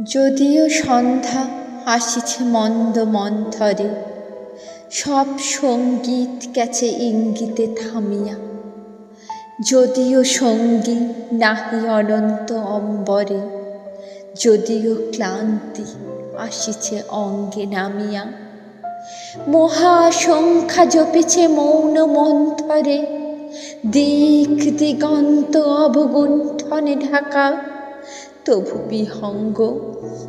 যদিও সন্ধ্যা আসিছে মন্দ মন্থরে, সব সংগীত গেছে ইঙ্গিতে থামিয়া। যদিও সঙ্গী নাহি অনন্ত অম্বরে, যদিও ক্লান্তি আসিছে অঙ্গে নামিয়া। মহাসংখ্যা জপেছে মৌন মন্থরে, দিক দিগন্ত অবগুণ্ঠনে ঢাকা। তবু বিহঙ্গ,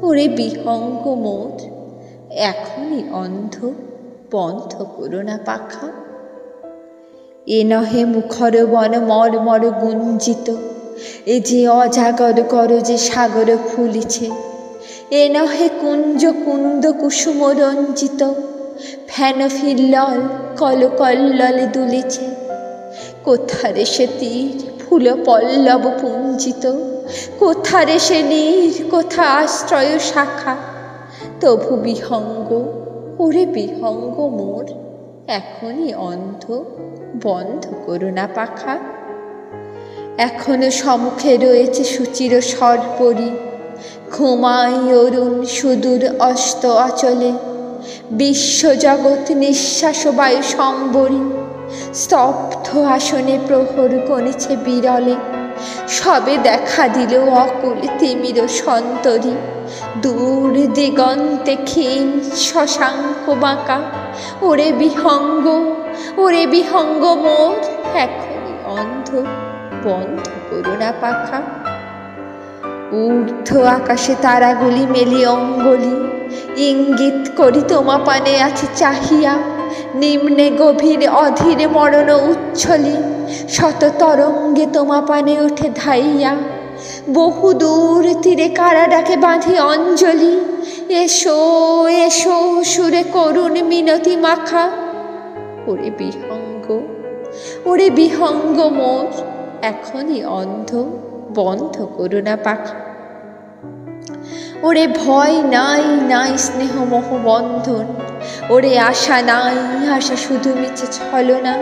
ওরে বিহঙ্গ মোর এখনই অন্ধ বন্ধ করো না পাখা। এ নহে মুখর বন মর মর গুঞ্জিত, এ যে অজাগর কর যে সাগর ফুলিছে, এ নহে কুঞ্জ কুন্দ কুসুম রঞ্জিত, ফেন ফিল্লল কল কল্ললে দুলিছে, কোথারে সে তীর ফুল পল্লব পুঞ্জিত? কোথারে সে নীর, কোথা আশ্রয় শাখা? তবু বিহঙ্গ, ওরে বিহঙ্গ মোর, এখনই অন্ধ, বন্ধ করুণা পাখা। এখনও সম্মুখে রয়েছে সুচির সর্পরি, ঘুমাই অরুণ সুদূর অস্ত অচলে। বিশ্বজগৎ নিঃশ্বাস বায়ু সম্বরী, স্তব্ধ আসনে প্রহর গণেছে বিরলে। সবে দেখা দিল অকুল তিমির সন্তরী। দূর দিগন্তে ক্ষীণ শশাঙ্ক বাঁকা। ওরে বিহঙ্গ ওরে বিহঙ্গ মোর, এখনই অন্ধ, বন্ধ করুণা পাখা। ঊর্ধ্ব আকাশে তারাগুলি মেলি অঙ্গলি। ইঙ্গিত করি তোমা পানে আছে চাহিয়া। নিম্নে গভীর অধীরে মরণ উচ্ছলি, শত তরঙ্গে তোমা পানে ওঠে ধাইয়া। বহু দূর তীরে কারা ডাকে বাঁধি অঞ্জলি। এসো এসো, সুরে করুণ মিনতি মাখা। ওরে বিহঙ্গ ওরে বিহঙ্গ মোর, এখনই অন্ধ, বন্ধ করুণা পাখা। ওরে ভয় নাই নাই স্নেহ মোহ বন্ধন। ওরে আশা নাই, আশা শুধু মিছে ছলনা।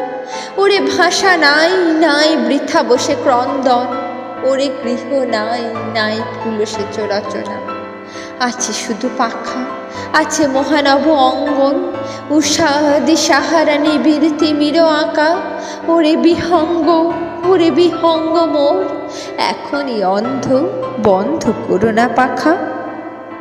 ওরে ভাষা নাই নাই বৃথা বসে ক্রন্দন। ওরে গৃহ নাই নাই ফুলসে চোরাচনা আছে শুধু পাখা, আছে মহানব অঙ্গন। উষা, দিশাহারা নিবিড় তিমির আঁকা। ওরে বিহঙ্গ ওরে বিহঙ্গ মোর। এখনই অন্ধ, বন্ধ করো না পাখা।